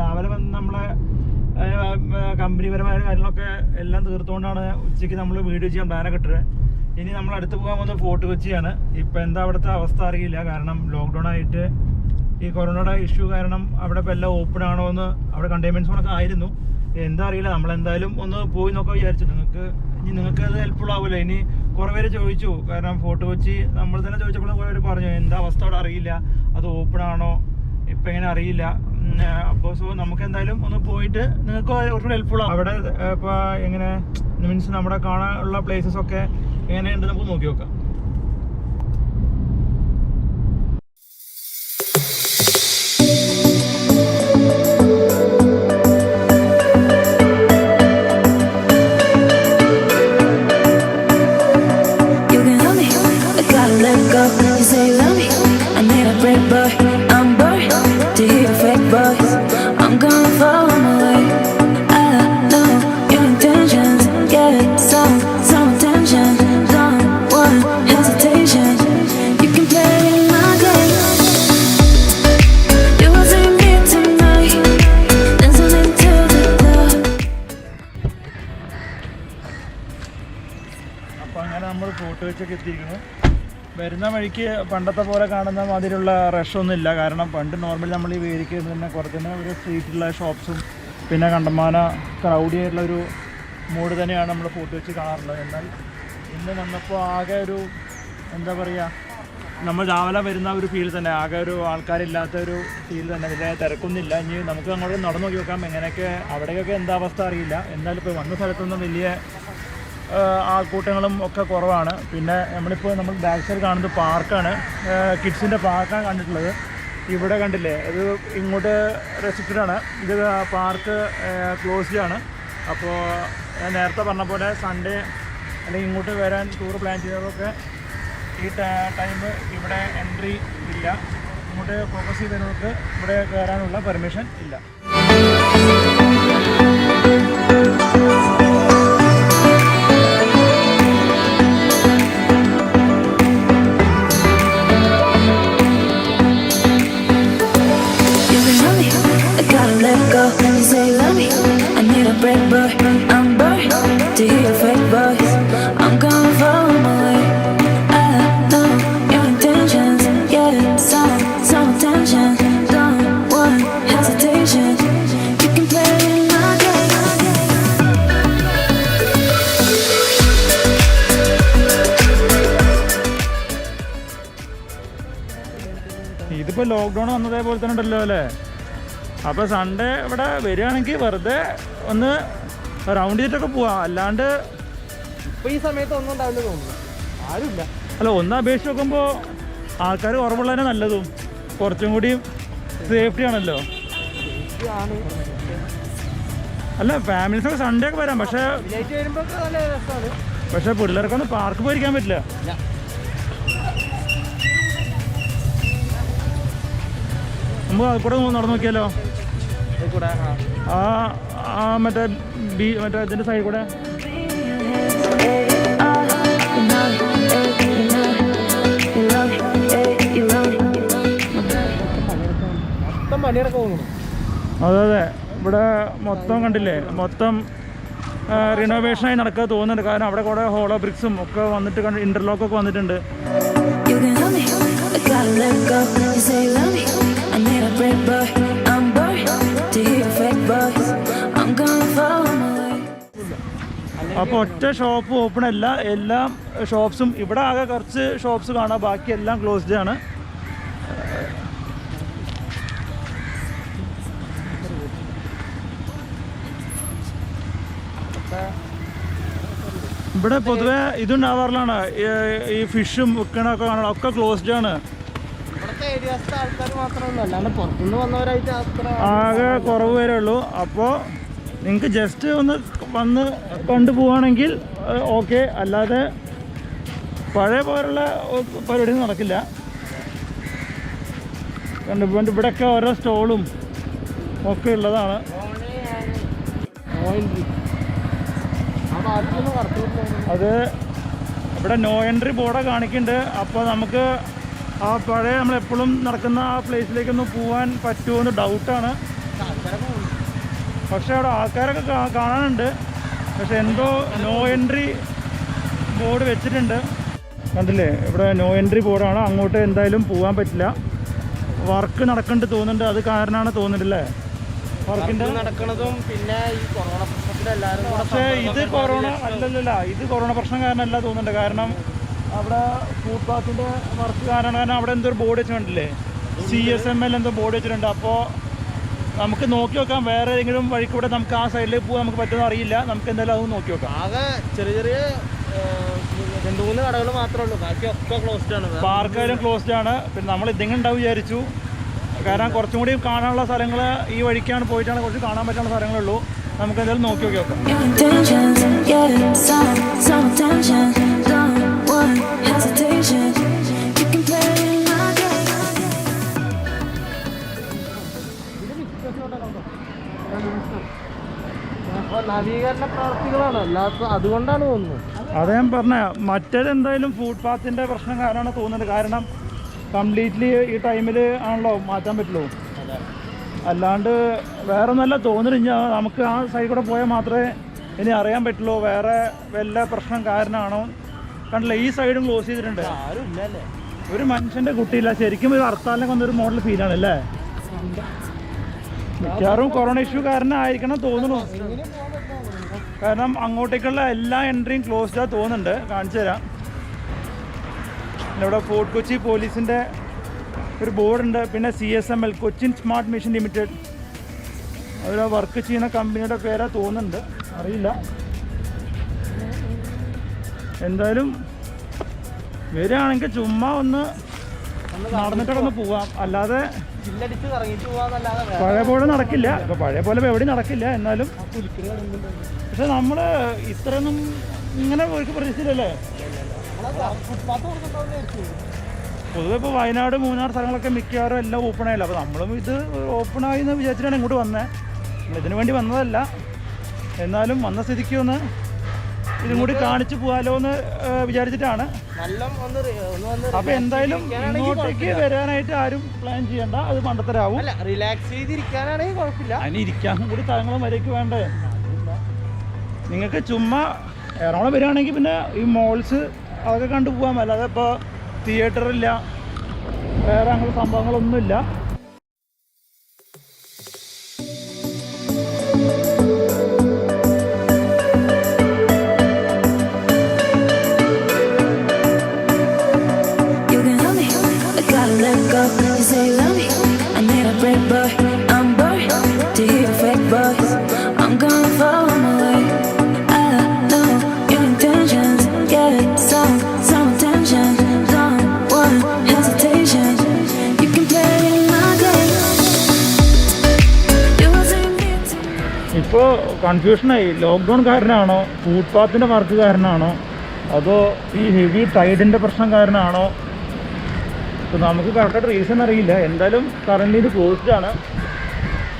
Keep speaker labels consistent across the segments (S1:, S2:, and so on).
S1: രാവിലെ വന്ന് നമ്മളെ കമ്പനിപരമായ കാര്യങ്ങളൊക്കെ എല്ലാം തീർത്തുകൊണ്ടാണ് ഉച്ചയ്ക്ക് നമ്മൾ വീഡിയോ ചെയ്യാൻ പ്ലാനൊക്കെ ഇട്ടത്. ഇനി നമ്മൾ അടുത്ത് പോകാൻ പോകുന്നത് ഫോർട്ട് കൊച്ചിയാണ്. ഇപ്പം എന്താ അവിടുത്തെ അവസ്ഥ അറിയില്ല. കാരണം ലോക്ക്ഡൗൺ ആയിട്ട് ഈ കൊറോണയുടെ ഇഷ്യൂ കാരണം അവിടെ ഇപ്പം എല്ലാം ഓപ്പൺ ആണോ എന്ന് അവിടെ കണ്ടെയ്ൻമെന്റ് സോണൊക്കെ ആയിരുന്നു. എന്താ അറിയില്ല. നമ്മൾ എന്തായാലും ഒന്ന് പോയി നോക്കാൻ വിചാരിച്ചു. നിങ്ങൾക്ക് ഇനി നിങ്ങൾക്ക് അത് ഹെൽപ്ഫുൾ ആവില്ല ഇനി കുറേ പേര് ചോദിച്ചു. കാരണം ഫോർട്ട് കൊച്ചി നമ്മൾ തന്നെ ചോദിച്ചപ്പോൾ കുറേ പേര് പറഞ്ഞു. എന്താ അവസ്ഥ അവിടെ അറിയില്ല. അത് ഓപ്പൺ ആണോ? ഇപ്പം എങ്ങനെ അറിയില്ല. അപ്പോൾ സോ നമുക്ക് എന്തായാലും ഒന്ന് പോയിട്ട് നിങ്ങൾക്ക് കുറച്ചുകൂടെ ഹെൽപ്ഫുൾ ആവും അവിടെ ഇപ്പോൾ എങ്ങനെ മീൻസ് നമ്മുടെ കാണാനുള്ള പ്ലേസസ് ഒക്കെ എങ്ങനെയുണ്ട് നമുക്ക് നോക്കി നോക്കാം.
S2: You say
S1: ഫോട്ടോ വെച്ചൊക്കെ എത്തിയിരിക്കുന്നു. വരുന്ന വഴിക്ക് പണ്ടത്തെ പോലെ കാണുന്ന മാതിരിയുള്ള റഷൊന്നും ഇല്ല. കാരണം പണ്ട് നോർമലി നമ്മൾ ഈ വേദിക്ക് തന്നെ കുറച്ചുതന്നെ ഒരു സ്ട്രീറ്റിലുള്ള ഷോപ്സും പിന്നെ കണ്ടമാന ക്രൗഡി ആയിട്ടുള്ള ഒരു മൂഡ് തന്നെയാണ് നമ്മൾ ഫോട്ടോ വെച്ച് കാണാറുള്ളത്. എന്നാൽ ഇന്ന് വന്നപ്പോൾ ആകെ ഒരു എന്താ പറയുക നമ്മൾ രാവിലെ വരുന്ന ഒരു ഫീൽ തന്നെ. ആകെ ഒരു ആൾക്കാരില്ലാത്ത ഒരു ഫീൽ തന്നെ. ഇതിലെ തിരക്കൊന്നുമില്ല. ഇനി നമുക്ക് അങ്ങോട്ട് നടന്നു നോക്കി നോക്കാം. എങ്ങനെയൊക്കെ അവിടെയൊക്കെ എന്താ അവസ്ഥ അറിയില്ല. എന്നാലും ഇപ്പോൾ വന്ന സ്ഥലത്തൊന്നും വലിയ ആൾക്കൂട്ടങ്ങളും ഒക്കെ കുറവാണ്. പിന്നെ നമ്മളിപ്പോൾ നമ്മൾ ബാക്ക് സൈഡ് കാണുന്നത് പാർക്കാണ്. കിഡ്സിന്റെ പാർക്കാണ് കണ്ടിട്ടുള്ളത്. ഇവിടെ കണ്ടില്ലേ ഇത് ഇങ്ങോട്ട് റെസ്ട്രിക്റ്റഡ് ആണ്. ഇത് പാർക്ക് ക്ലോസ്ഡ് ആണ്. അപ്പോൾ ഞാൻ നേരത്തെ പറഞ്ഞ പോലെ സൺഡേ അല്ലെങ്കിൽ ഇങ്ങോട്ട് വരാൻ ടൂർ പ്ലാൻ ചെയ്തതൊക്കെ ഈ ടൈം ഇവിടെ എൻട്രി ഇല്ല. ഇങ്ങോട്ട് ഫോക്കസ് ചെയ്തവർക്ക് ഇവിടെ കയറാനുള്ള പെർമിഷൻ ഇല്ല.
S2: Say love me, I need a break, boy. I'm bored to hear your fake voice. I'm gonna follow my way. I know your intentions, yeah. Some, some attention, don't want hesitation. You can play my game.
S1: ഇതിപ്പോൾ lockdown വന്നതേ പോലെ തന്നെ ഉണ്ടല്ലോ അല്ലേ അപ്പോൾ Sunday ഇവിടെ വരികയാണെങ്കിൽ വെറുതെ ഒന്ന് റൗണ്ട് ചെയ്തിട്ടൊക്കെ പോവാം. അല്ലാണ്ട്
S3: ഇപ്പം ഈ സമയത്ത് ഒന്നും ഉണ്ടാവില്ല തോന്നുന്നു. ആരുമില്ല.
S1: അല്ല ഒന്ന് അപേക്ഷിച്ച് നോക്കുമ്പോൾ ആൾക്കാർ കുറവുള്ളതിനെ നല്ലതും. കുറച്ചും കൂടി സേഫ്റ്റി ആണല്ലോ.
S3: ആണ്.
S1: അല്ല ഫാമിലീസൊക്കെ സൺഡേ ഒക്കെ വരാം. പക്ഷേ പക്ഷെ പിള്ളേർക്കൊന്നും പാർക്ക് പോയിരിക്കാൻ പറ്റില്ല. നമുക്ക് അത് കൂടെ നടന്നു നോക്കിയാലോ? ആ. ആ മറ്റേ ബീ മറ്റേ ഇതിന്റെ സൈഡിൽ കൂടെ. അതെ അതെ. ഇവിടെ മൊത്തം കണ്ടില്ലേ? മൊത്തം റിനോവേഷനായി നടക്കുക തോന്നുന്നുണ്ട്. കാരണം അവിടെ കൂടെ ഹോളോ ബ്രിക്സും ഒക്കെ വന്നിട്ട് കണ്ട് ഇന്റർലോക്ക് ഒക്കെ വന്നിട്ടുണ്ട്.
S2: You can help me, I gotta let go. You say you love me, I need a break, boy.
S1: അപ്പോൾ ഒറ്റ ഷോപ്പ് ഓപ്പൺ അല്ല. എല്ലാം ഷോപ്സും ഇവിടെ ആകെ കുറച്ച് ഷോപ്സ് കാണാം. ബാക്കി എല്ലാം ക്ലോസ്ഡ് ആണ്. ഇവിടെ പൊതുവേ ഇതുണ്ടാവാറിലാണ് ഈ- ഫിഷും ഒക്കെ കാണണം ഒക്കെ ക്ലോസ്ഡ് ആണ്.
S3: ഏരിയസിലെ ആൾക്കാർ മാത്രമല്ല അല്ലാണ്ട് പുറത്തുനിന്ന് വന്നവരായിട്ട് അത്ര
S1: ആകെ കുറവ് വരെ ഉള്ളൂ. അപ്പോൾ നിങ്ങൾക്ക് ജസ്റ്റ് ഒന്ന് വന്ന് കണ്ടു പോവുകയാണെങ്കിൽ ഓക്കെ അല്ലാതെ പഴയ പോലുള്ള പരിപാടി നടക്കില്ല. കണ്ടു ഇപ്പം ഇവിടെയൊക്കെ ഓരോ സ്റ്റോളും ഒക്കെ ഉള്ളതാണ്. അത് ഇവിടെ നോ എൻട്രി ബോർഡ് കാണിക്കുന്നുണ്ട്. അപ്പോൾ നമുക്ക് ആ പഴയ നമ്മളെപ്പോഴും നടക്കുന്ന ആ പ്ലേസിലേക്കൊന്ന് പോകാൻ പറ്റുമോ എന്ന് ഡൗട്ടാണ്. പക്ഷേ അവിടെ ആൾക്കാരൊക്കെ കാണാനുണ്ട്. പക്ഷെ എന്തോ നോ എൻട്രി ബോർഡ് വെച്ചിട്ടുണ്ട്. കണ്ടില്ലേ? ഇവിടെ നോ എൻട്രി ബോർഡാണ് അങ്ങോട്ട് എന്തായാലും പോകാൻ പറ്റില്ല. വർക്ക് നടക്കേണ്ടത് തോന്നുന്നുണ്ട്. അത് കാരണമാണ് തോന്നുന്നില്ലേ
S3: വർക്കിന്റെ നടക്കുന്നതും പിന്നെ ഈ കൊറോണ പ്രശ്നത്തിൽ എല്ലാവരും
S1: പക്ഷേ ഇത് കൊറോണ അല്ലല്ലോ ഇത് കൊറോണ പ്രശ്നം കാരണമല്ല തോന്നുന്നുണ്ട്. കാരണം അവിടെ ഫുഡ് പാത്തിന്റെ വർക്ക് കാരണം കാരണം അവിടെ എന്തോ ഒരു ബോർഡ് വെച്ചിട്ടുണ്ടല്ലേ? സി എസ് എം എൽ എന്തോ ബോർഡ് വെച്ചിട്ടുണ്ട്. അപ്പോൾ നമുക്ക് നോക്കി നോക്കാം. വേറെ ഏതെങ്കിലും വഴിക്കൂടെ നമുക്ക് ആ സൈഡിലേക്ക് പോകാൻ നമുക്ക് പറ്റുമെന്ന് അറിയില്ല. നമുക്ക് എന്തായാലും അത് നോക്കി നോക്കാം.
S3: ആകെ ചെറിയ ചെറിയ രണ്ടു രണ്ട് മൂന്ന് കടകൾ മാത്രമേ ഉള്ളൂ. ബാക്കി ഒക്കെ ക്ലോസ്ഡ് ആണ്.
S1: പാർക്കായാലും ക്ലോസ്ഡ് ആണ്. പിന്നെ നമ്മൾ ഇതെങ്ങനെ ഉണ്ടാവും വിചാരിച്ചു. കാരണം കുറച്ചും കൂടി കാണാനുള്ള സ്ഥലങ്ങൾ ഈ വഴിക്കാണ് പോയിട്ടാണ് കുറച്ച് കാണാൻ പറ്റുന്ന സ്ഥലങ്ങളുള്ളൂ നമുക്ക് എന്തായാലും നോക്കി നോക്കി നോക്കാം.
S3: നവീകരണ പ്രവർത്തികളാണ്. അല്ലാത്ത അതുകൊണ്ടാണ് തോന്നുന്നത്.
S1: അത് ഞാൻ പറഞ്ഞ മറ്റേതെന്തായാലും ഫുഡ് പാത്തിന്റെ പ്രശ്നം കാരണമാണ് തോന്നുന്നത്. കാരണം കംപ്ലീറ്റ്ലി ഈ ടൈമിൽ ആണല്ലോ മാറ്റാൻ പറ്റുള്ളൂ. അല്ലാണ്ട് വേറെ ഒന്നല്ല തോന്നുന്നില്ല നമുക്ക് ആ സൈഡിൽ കൂടെ പോയാൽ മാത്രമേ ഇനി അറിയാൻ പറ്റുള്ളൂ. വേറെ വല്ല പ്രശ്നം കാരണമാണോ കണ്ടില്ല ഈ സൈഡും ക്ലോസ് ചെയ്തിട്ടുണ്ട്. ഒരു മനുഷ്യന്റെ കുട്ടിയില്ല. ശരിക്കും ഒരു ഹർത്താലിനെ വന്നൊരു മോഡൽ ഫീലാണ് അല്ലേ? മിക്കവാറും കൊറോണ ഇഷ്യൂ കാരണമായിരിക്കണം തോന്നുന്നു. കാരണം അങ്ങോട്ടേക്കുള്ള എല്ലാ എൻട്രിയും ക്ലോസ്ഡാ തോന്നുന്നുണ്ട്. കാണിച്ചു തരാം. ഇവിടെ ഫോർട്ട് കൊച്ചി പോലീസിന്റെ ഒരു ബോർഡുണ്ട്. പിന്നെ C S M L Cochin smart machine limited. അവർ വർക്ക് ചെയ്യുന്ന കമ്പനിയുടെ പേരാ തോന്നുന്നുണ്ട്. അറിയില്ല. എന്തായാലും വരികയാണെങ്കിൽ ചുമ്മാ ഒന്ന് നടന്നിട്ട് ഒന്ന് പോവാം. അല്ലാതെ പഴയ പോലെ നടക്കില്ല. ഇപ്പൊ പഴയ പോലെ എവിടെയും നടക്കില്ല. എന്നാലും പക്ഷെ നമ്മൾ ഇത്രയൊന്നും ഇങ്ങനെ ഒരു പ്രതീക്ഷിച്ചില്ലല്ലേ പൊതുവെ ഇപ്പോൾ വയനാട് മൂന്നാർ സ്ഥലങ്ങളൊക്കെ മിക്കവാറും എല്ലാം ഓപ്പൺ ആയല്ലോ? അപ്പോൾ നമ്മളും ഇത് ഓപ്പൺ ആയി എന്ന് വിചാരിച്ചിട്ടാണ് ഇങ്ങോട്ട് വന്നത് ഇതിനു വേണ്ടി വന്നതല്ല. എന്നാലും വന്ന സ്ഥിതിക്ക് ഒന്ന് ഇതും കൂടി കാണിച്ചു പോകാലോ എന്ന് വിചാരിച്ചിട്ടാണ്. അപ്പൊ എന്തായാലും ഇങ്ങോട്ടേക്ക് വരാനായിട്ട് ആരും പ്ലാൻ ചെയ്യണ്ട. അത് മണ്ടത്തരാവും.
S3: റിലാക്സ് ചെയ്തിരിക്കാനാണെങ്കിൽ കുഴപ്പമില്ല.
S1: അതിന് ഇരിക്കാനും കൂടി സ്ഥലങ്ങളും വരയ്ക്ക് വേണ്ടേ? നിങ്ങൾക്ക് ചുമ്മാ എറണാകുളം വരികയാണെങ്കിൽ പിന്നെ ഈ മോൾസ് അതൊക്കെ കണ്ടു പോകാൻ അല്ലാതെ ഇപ്പോൾ തിയേറ്ററില്ല വേറെ അങ്ങനെ സംഭവങ്ങളൊന്നുമില്ല. ഇപ്പോൾ കൺഫ്യൂഷനായി ലോക്ക്ഡൗൺ കാരണമാണോ ഫുഡ് പാത്തിന്റെ വർക്ക് കാരണമാണോ അതോ ഈ ഹെവി ടൈഡിന്റെ പ്രശ്നം കാരണമാണോ ഇപ്പോൾ നമുക്ക് കറക്റ്റായിട്ട് റീസൺ അറിയില്ല. എന്തായാലും കറണ്ട് ഇത് ക്ലോസ്ഡ് ആണ്.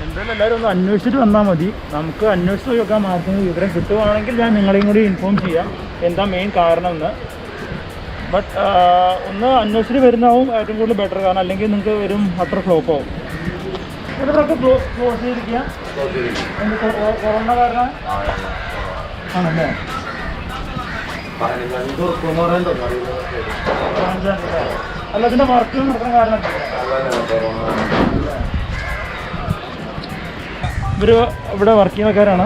S1: എന്തായാലും എല്ലാവരും ഒന്ന് അന്വേഷിച്ചിട്ട് വന്നാൽ മതി. നമുക്ക് അന്വേഷിച്ച് നോക്കാൻ മാർക്കിന് വിവരം കിട്ടുവാണെങ്കിൽ ഞാൻ നിങ്ങളെയും കൂടി ഇൻഫോം ചെയ്യാം. എന്താ മെയിൻ കാരണം എന്ന് ബട്ട് ഒന്ന് അന്വേഷിച്ചിട്ട് വരുന്നതാവും. ഏറ്റവും കൂടുതൽ ബെറ്റർ കാരണം. അല്ലെങ്കിൽ നിങ്ങൾക്ക് വരും അത്ര ഫ്ലോപ്പ് ആവും. ഇതൊക്കെ ക്ലോസ് ചെയ്തിരിക്കുക. എന്ത് കൊ- കൊ- കൊറോണ കാരണം ആണല്ലേ? പതിനഞ്ചാം തീയതി അല്ലേ? ഇതിന്റെ വർക്ക് നടക്കുന്ന കാരണം ഇവർ ഇവിടെ വർക്ക് ചെയ്യുന്നക്കാരാണ്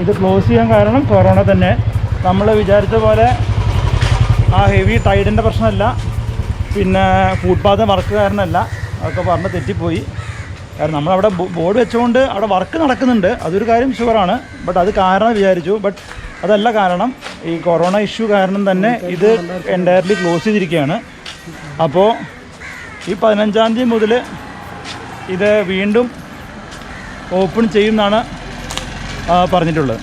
S1: ഇത് ക്ലോസ് ചെയ്യാൻ കാരണം കൊറോണ തന്നെ. നമ്മൾ വിചാരിച്ച പോലെ ആ ഹെവി ടൈഡിന്റെ പ്രശ്നമല്ല. പിന്നെ ഫുട്പാത്ത് വർക്ക് കാരണമല്ല. അതൊക്കെ പറഞ്ഞ് തെറ്റിപ്പോയി. കാരണം നമ്മളവിടെ ബോർഡ് വെച്ചുകൊണ്ട് അവിടെ വർക്ക് നടക്കുന്നുണ്ട്. അതൊരു കാര്യം ഷുവറാണ്. ബട്ട് അത് കാരണം വിചാരിച്ചു. ബട്ട് അതല്ല കാരണം ഈ കൊറോണ ഇഷ്യൂ കാരണം തന്നെ ഇത് എന്റയർലി ക്ലോസ് ചെയ്തിരിക്കുകയാണ്. അപ്പോൾ ഈ പതിനഞ്ചാം തീയതി മുതൽ ഇത് വീണ്ടും ഓപ്പൺ ചെയ്യുമെന്നാണ് പറഞ്ഞിട്ടുള്ളത്.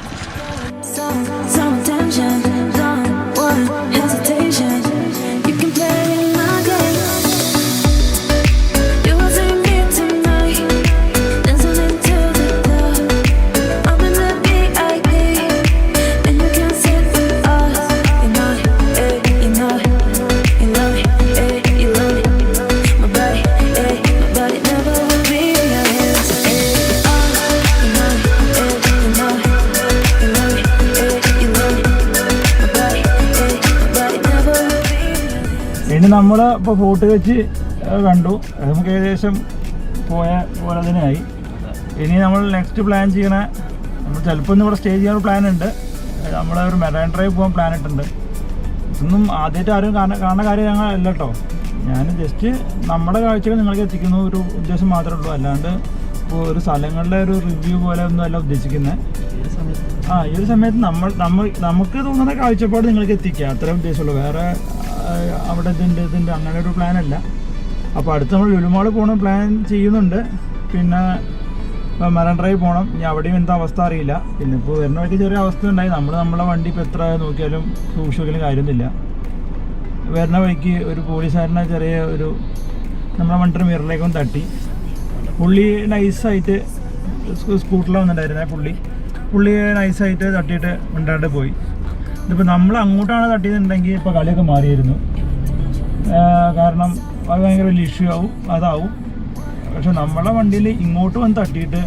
S1: ഇപ്പോൾ ഫോട്ട് വെച്ച് കണ്ടു. നമുക്ക് ഏകദേശം പോയ പോലെ തന്നെയായി ഇനി നമ്മൾ നെക്സ്റ്റ് പ്ലാൻ ചെയ്യണ നമ്മൾ ചിലപ്പോൾ ഒന്നും ഇവിടെ സ്റ്റേ ചെയ്യാൻ പ്ലാൻ ഉണ്ട്. നമ്മളെ ഒരു മെറൈൻ ഡ്രൈവ് പോകാൻ പ്ലാൻ ഇട്ടുണ്ട് ഇതൊന്നും ആദ്യമായിട്ട് ആരും കാണുന്ന കാര്യം ഞങ്ങൾ അല്ല കേട്ടോ ഞാൻ ജസ്റ്റ് നമ്മുടെ കാഴ്ചകൾ നിങ്ങൾക്ക് എത്തിക്കുന്ന ഒരു ഉദ്ദേശം മാത്രമേ ഉള്ളൂ. അല്ലാണ്ട് ഇപ്പോൾ ഒരു സ്ഥലങ്ങളുടെ ഒരു റിവ്യൂ പോലെ ഒന്നും അല്ല ഉദ്ദേശിക്കുന്നത് ആ ഈ ഒരു സമയത്ത് നമ്മൾ നമ്മൾ നമുക്ക് തോന്നുന്ന കാഴ്ചപ്പാട് നിങ്ങൾക്ക് എത്തിക്കുക. അത്രേ ഉദ്ദേശമുള്ളൂ. വേറെ അവിടെ ഇതിന്റെ ഇതിന്റെ അങ്ങനെ ഒരു പ്ലാൻ അല്ല അപ്പോൾ അടുത്ത് നമ്മൾ ലുലുമാൾ പോകണം പ്ലാൻ ചെയ്യുന്നുണ്ട്. പിന്നെ മറൻ ഡ്രൈവ് പോകണം. ഇനി അവിടെയും എന്താ അവസ്ഥ അറിയില്ല. പിന്നെ ഇപ്പോൾ വരുന്ന വഴിക്ക് ചെറിയ അവസ്ഥ ഉണ്ടായി. നമ്മൾ നമ്മളെ വണ്ടി ഇപ്പോൾ എത്ര നോക്കിയാലും സൂക്ഷിച്ച് നോക്കിയാലും കാര്യമൊന്നുമില്ല. വരുന്ന വഴിക്ക് ഒരു പോലീസുകാരനെ ചെറിയ ഒരു നമ്മളെ വണ്ടിയുടെ മിററിലേക്കും തട്ടി. പുള്ളി നൈസായിട്ട് സ്കൂട്ടറിൽ വന്നിട്ടുണ്ടായിരുന്നേ പുള്ളി. പുള്ളി നൈസായിട്ട് തട്ടിയിട്ട് ഉണ്ടാണ്ട് പോയി. ഇതിപ്പോൾ നമ്മൾ അങ്ങോട്ടാണ് തട്ടിയതുണ്ടെങ്കിൽ ഇപ്പോൾ കളിയൊക്കെ മാറിയിരുന്നു. കാരണം അത് ഭയങ്കര വലിയ ഇഷ്യൂ ആവും അതാവും. പക്ഷെ നമ്മളെ വണ്ടിയിൽ ഇങ്ങോട്ട് വന്ന് തട്ടിയിട്ട്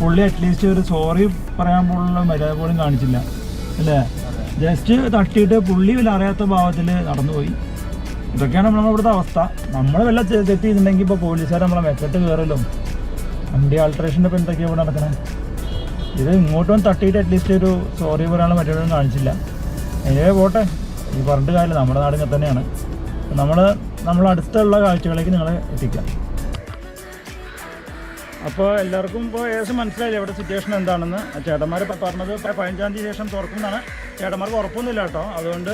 S1: പുള്ളി അറ്റ്ലീസ്റ്റ് ഒരു സോറി പറയാൻ പോലുള്ള മര്യാദ പോലും കാണിച്ചില്ല. അല്ലേ? ജസ്റ്റ് തട്ടിയിട്ട് പുള്ളി വല്ല അറിയാത്ത ഭാവത്തിൽ നടന്നുപോയി. ഇതൊക്കെയാണ് നമ്മുടെ ഇവിടുത്തെ അവസ്ഥ. നമ്മൾ വല്ല തെറ്റിയിട്ടുണ്ടെങ്കിൽ ഇപ്പോൾ പോലീസുകാർ നമ്മളെ മെച്ചിട്ട് കയറലും വണ്ടി ആൾട്രേഷന്റെ ഇപ്പോൾ എന്തൊക്കെയാണ് ഇവിടെ നടക്കണേ? ഇത് ഇങ്ങോട്ട് തട്ടിയിട്ട് അറ്റ്ലീസ്റ്റ് ഒരു സോറി പറയാനുള്ള മര്യാദ കാണിച്ചില്ല. എനിവേ പോട്ടെ. ഈ പറഞ്ഞിട്ട് കാര്യമില്ല. നമ്മുടെ നാടിനെ തന്നെയാണ്. നമ്മൾ നമ്മൾ അടുത്തുള്ള കാഴ്ചകളിലേക്ക് നിങ്ങളെ എത്തിക്കാം അപ്പോൾ എല്ലാവർക്കും ഇപ്പോൾ ഏകദേശം മനസ്സിലായില്ലേ? ഇവിടെ സിറ്റുവേഷൻ എന്താണെന്ന്? ചേട്ടന്മാർ പറഞ്ഞത് പതിനഞ്ചാം തീയതി ശേഷം തുറക്കുന്നതാണ് ചേട്ടന്മാർക്ക് ഉറപ്പൊന്നുമില്ല കേട്ടോ. അതുകൊണ്ട്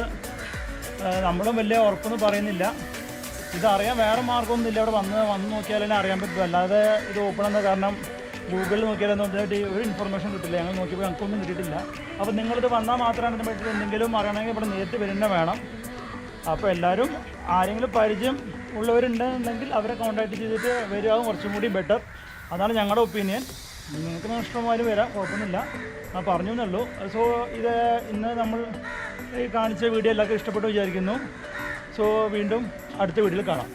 S1: നമ്മളും വലിയ ഉറപ്പൊന്നും പറയുന്നില്ല. ഇതറിയാൻ വേറെ മാർഗമൊന്നുമില്ല. ഇവിടെ വന്ന് വന്ന് നോക്കിയാൽ തന്നെ അറിയാൻ പറ്റും. അല്ലാതെ ഇത് ഓപ്പൺ എന്ന കാരണം ഗൂഗിളിൽ നോക്കിയാലൊന്നും ഒരു ഇൻഫർമേഷൻ കിട്ടില്ല. ഞങ്ങൾ നോക്കിയപ്പോൾ ഞങ്ങൾക്കൊന്നും കിട്ടിയിട്ടില്ല. അപ്പോൾ നിങ്ങളിത് വന്നാൽ മാത്രമാണ് ഇതിനെ പറ്റി എന്തെങ്കിലും അറിയണമെങ്കിൽ ഇവിടെ നേരിട്ട് വരുന്ന വേണം. അപ്പോൾ എല്ലാവരും ആരെങ്കിലും പരിചയം ഉള്ളവരുണ്ടെന്നുണ്ടെങ്കിൽ അവരെ കോൺടാക്ട് ചെയ്തിട്ട് വരികയാകും കുറച്ചും കൂടി ബെറ്റർ അതാണ് ഞങ്ങളുടെ ഒപ്പീനിയൻ നിങ്ങൾക്ക് നഷ്ടമായാലും വരാം കുഴപ്പമൊന്നുമില്ല. ഞാൻ പറഞ്ഞു എന്നുള്ളൂ സോ ഇത് ഇന്ന് നമ്മൾ കാണിച്ച വീഡിയോ എല്ലാവർക്കും ഇഷ്ടപ്പെട്ടു വിചാരിക്കുന്നു. സോ വീണ്ടും അടുത്ത വീഡിയോയിൽ കാണാം.